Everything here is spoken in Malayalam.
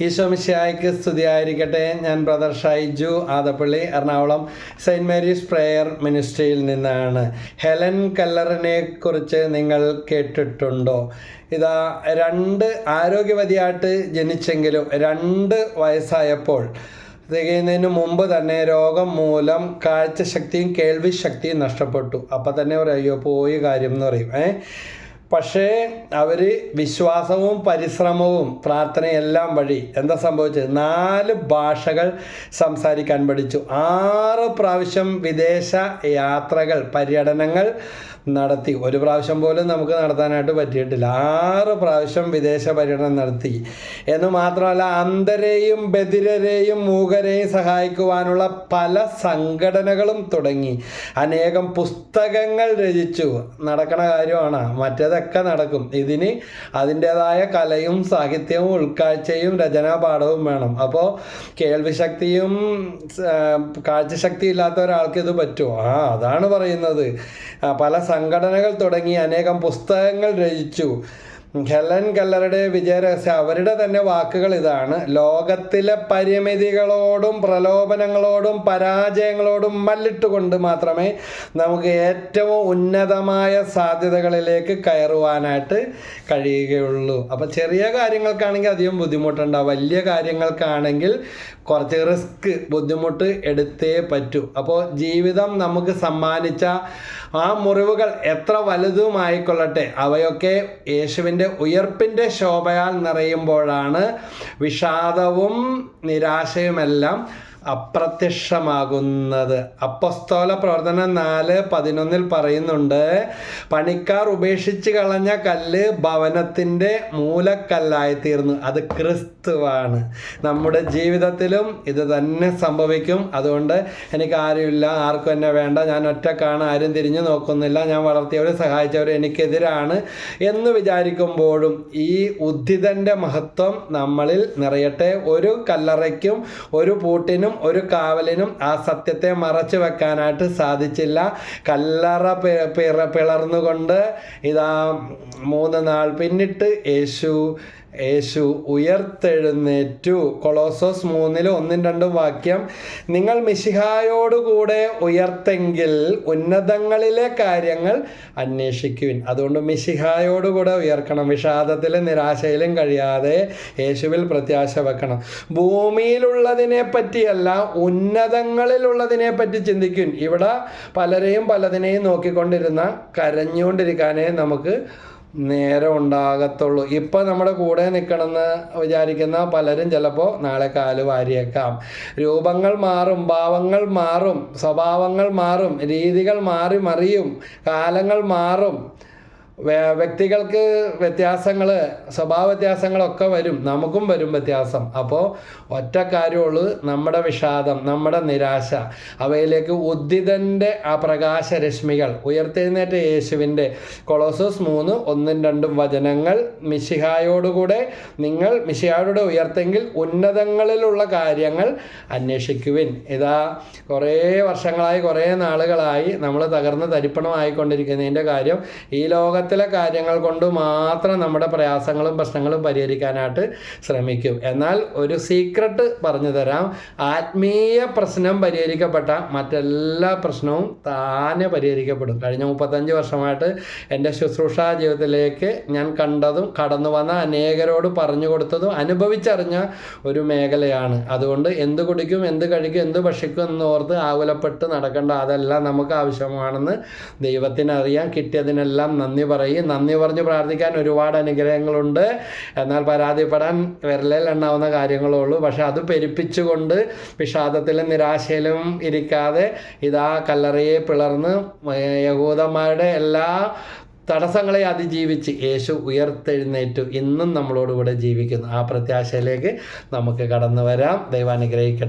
ഈശോമിശിയായിക്ക് സ്തുതിയായിരിക്കട്ടെ. ഞാൻ brother Shaiju Adappally Ernakulam saint Mary's prayer മിനിസ്ട്രിയിൽ നിന്നാണ്. ഹെലൻ കല്ലറിനെ കുറിച്ച് നിങ്ങൾ കേട്ടിട്ടുണ്ടോ? ഇതാ രണ്ട് ആരോഗ്യവതിയായിട്ട് ജനിച്ചെങ്കിലും രണ്ട് വയസ്സായപ്പോൾ തികയുന്നതിന് മുമ്പ് തന്നെ രോഗം മൂലം കാഴ്ചശക്തിയും കേൾവിശക്തിയും നഷ്ടപ്പെട്ടു. അപ്പം തന്നെ ഒരു അയ്യോ പോയി കാര്യം എന്ന് പറയും. ഏ? പക്ഷേ അവർ വിശ്വാസവും പരിശ്രമവും പ്രാർത്ഥനയെല്ലാം വഴി എന്താ സംഭവിച്ചത്? നാല് ഭാഷകൾ സംസാരിക്കാൻ പഠിച്ചു. ആറ് പ്രാവശ്യം വിദേശ യാത്രകൾ പര്യടനങ്ങൾ നടത്തി. ഒരു പ്രാവശ്യം പോലും നമുക്ക് നടത്താനായിട്ട് പറ്റിയിട്ടില്ല. ആറ് പ്രാവശ്യം വിദേശ പര്യടനം നടത്തി. എന്ന് മാത്രമല്ല അന്ധരെയും ബദിരരെയും മൂകരെയും സഹായിക്കുവാനുള്ള പല സംഘടനകളും തുടങ്ങി. അനേകം പുസ്തകങ്ങൾ രചിച്ചു. നടക്കണ കാര്യമാണ്. മറ്റേതൊക്കെ നടക്കും. ഇതിന് അതിന്റെതായ കലയും സാഹിത്യവും ഉൾക്കാഴ്ചയും രചനാപാഠവും വേണം. അപ്പോൾ കേൾവിശക്തിയും കാഴ്ചശക്തി ഇല്ലാത്ത ഒരാൾക്ക് ഇത് പറ്റുമോ? ആ അതാണ് പറയുന്നത്. പല സംഘടനകൾ തുടങ്ങി അനേകം പുസ്തകങ്ങൾ രചിച്ചു. ഹെലൻ കല്ലറുടെ വിജയരഹസ്യം. അവരുടെ തന്നെ വാക്കുകൾ ഇതാണ്. ലോകത്തിലെ പരിമിതികളോടും പ്രലോഭനങ്ങളോടും പരാജയങ്ങളോടും മല്ലിട്ടുകൊണ്ട് മാത്രമേ നമുക്ക് ഏറ്റവും ഉന്നതമായ സാധ്യതകളിലേക്ക് കയറുവാനായിട്ട് കഴിയുകയുള്ളൂ. അപ്പോൾ ചെറിയ കാര്യങ്ങൾക്കാണെങ്കിൽ അധികം ബുദ്ധിമുട്ടുണ്ടാവും. വലിയ കാര്യങ്ങൾക്കാണെങ്കിൽ കുറച്ച് റിസ്ക് ബുദ്ധിമുട്ട് എടുത്തേ പറ്റൂ. അപ്പോൾ ജീവിതം നമുക്ക് സമ്മാനിച്ച ആ മുറിവുകൾ എത്ര വലുതുമായിക്കൊള്ളട്ടെ അവയൊക്കെ യേശുവിന്റെ ഉയർപ്പിന്റെ ശോഭയാൽ നിറയുമ്പോഴാണ് വിഷാദവും നിരാശയുമെല്ലാം അപ്രത്യക്ഷമാകുന്നത്. അപ്പസ്തോല പ്രവർത്തനം നാല് പതിനൊന്നിൽ പറയുന്നുണ്ട് പണിക്കാർ ഉപേക്ഷിച്ച് കളഞ്ഞ കല്ല് ഭവനത്തിന്റെ മൂലക്കല്ലായി തീർന്നു അത് ക്രിസ്തുവാണ്. നമ്മുടെ ജീവിതത്തിലും ഇത് തന്നെ സംഭവിക്കും. അതുകൊണ്ട് എനിക്ക് ആരുമില്ല ആർക്കും എന്നെ വേണ്ട. ഞാൻ ഒറ്റക്കാണ് ആരും തിരിഞ്ഞു നോക്കുന്നില്ല. ഞാൻ വളർത്തിയവർ സഹായിച്ചവർ എനിക്കെതിരാണ്. എന്ന് വിചാരിക്കുമ്പോഴും ഈ ഉദ്ധിതന്റെ മഹത്വം നമ്മളിൽ നിറയട്ടെ. ഒരു കല്ലറയ്ക്കും ഒരു പൂട്ടിനും ഒരു കാവലിനും ആ സത്യത്തെ മറച്ചു വെക്കാനായിട്ട് സാധിച്ചില്ല. കല്ലറ പിളർന്നുകൊണ്ട് ഇതാ മൂന്ന് നാൾ പിന്നിട്ട് യേശു യേശു ഉയർത്തെഴുന്നേറ്റു. കൊളോസോസ് മൂന്നിൽ ഒന്നും രണ്ടും വാക്യം നിങ്ങൾ മിശിഹായോടുകൂടെ ഉയർത്തെങ്കിൽ ഉന്നതങ്ങളിലെ കാര്യങ്ങൾ അന്വേഷിക്കുവിൻ. അതുകൊണ്ട് മിശിഹായോടുകൂടെ ഉയർക്കണം വിഷാദത്തിലും നിരാശയിലും കഴിയാതെ യേശുവിൽ പ്രത്യാശ വെക്കണം. ഭൂമിയിലുള്ളതിനെ പറ്റിയല്ല ഉന്നതങ്ങളിലുള്ളതിനെ പറ്റി ചിന്തിക്കും ഇവിടെ പലരെയും പലതിനെയും നോക്കിക്കൊണ്ടിരുന്ന കരഞ്ഞുകൊണ്ടിരിക്കാനേ നമുക്ക് നേരം ഉണ്ടാകത്തുള്ളൂ ഇപ്പം നമ്മുടെ കൂടെ നിൽക്കണമെന്ന് വിചാരിക്കുന്ന പലരും ചിലപ്പോൾ നാളെ കാൽ വാരിയേക്കാം. രൂപങ്ങൾ മാറും ഭാവങ്ങൾ മാറും സ്വഭാവങ്ങൾ മാറും രീതികൾ മാറി മറിയും കാലങ്ങൾ മാറും. വ്യക്തികൾക്ക് വ്യത്യാസങ്ങൾ സ്വഭാവ വ്യത്യാസങ്ങളൊക്കെ വരും. നമുക്കും വരും വ്യത്യാസം. അപ്പോൾ ഒറ്റ കാര്യമുള്ളൂ നമ്മുടെ വിഷാദം നമ്മുടെ നിരാശ. അവയിലേക്ക് ഉദ്ദിതന്റെ ആ പ്രകാശരശ്മികൾ ഉയർത്തെഴുന്നേറ്റ യേശുവിന്റെ കൊളോസസ് മൂന്ന് ഒന്നും രണ്ടും വചനങ്ങൾ മിശിഹായോടുകൂടെ നിങ്ങൾ മിശിഹായോടെ ഉയർത്തെങ്കിൽ ഉന്നതങ്ങളിലുള്ള കാര്യങ്ങൾ അന്വേഷിക്കുവിൻ. ഇതാ കുറേ വർഷങ്ങളായി കുറേ നാളുകളായി നമ്മൾ തകർന്ന് തരിപ്പണമായിക്കൊണ്ടിരിക്കുന്നതിന്റെ കാര്യം ഈ ലോകത്ത് ലോകത്തിലെ കാര്യങ്ങൾ കൊണ്ട് മാത്രം നമ്മുടെ പ്രയാസങ്ങളും പ്രശ്നങ്ങളും പരിഹരിക്കാനായിട്ട് ശ്രമിക്കും. എന്നാൽ ഒരു സീക്രട്ട് പറഞ്ഞു തരാം. ആത്മീയ പ്രശ്നം പരിഹരിക്കപ്പെട്ട മറ്റെല്ലാ പ്രശ്നവും താനെ പരിഹരിക്കപ്പെടും. കഴിഞ്ഞ മുപ്പത്തഞ്ച് വർഷമായിട്ട് എന്റെ ശുശ്രൂഷ ജീവിതത്തിലേക്ക് ഞാൻ കണ്ടതും കടന്നു വന്ന അനേകരോട് പറഞ്ഞു കൊടുത്തതും അനുഭവിച്ചറിഞ്ഞ ഒരു മേഖലയാണ്. അതുകൊണ്ട് എന്ത് കുടിക്കും എന്ത് കഴിക്കും എന്ത് ഭക്ഷിക്കും എന്നോർത്ത് ആകുലപ്പെട്ട് നടക്കേണ്ട അതെല്ലാം നമുക്ക് ആവശ്യമാണെന്ന് ദൈവത്തിനറിയാം. കിട്ടിയതിനെല്ലാം നന്ദി പറയും. നന്ദി പറഞ്ഞ് പ്രാർത്ഥിക്കാൻ ഒരുപാട് അനുഗ്രഹങ്ങളുണ്ട്. എന്നാൽ പരാതിപ്പെടാൻ വിരലിൽ എണ്ണാവുന്ന കാര്യങ്ങളേ ഉള്ളൂ പക്ഷെ അത് പെരുപ്പിച്ചുകൊണ്ട് വിഷാദത്തിലും നിരാശയിലും ഇരിക്കാതെ ഇതാ കല്ലറയെ പിളർന്ന് യഹൂദന്മാരുടെ എല്ലാ തടസ്സങ്ങളെ അതിജീവിച്ച് യേശു ഉയർത്തെഴുന്നേറ്റു. ഇന്നും നമ്മളോടുകൂടെ ജീവിക്കുന്നു. ആ പ്രത്യാശയിലേക്ക് നമുക്ക് കടന്നു വരാം ദൈവാനുഗ്രഹിക്കട്ടെ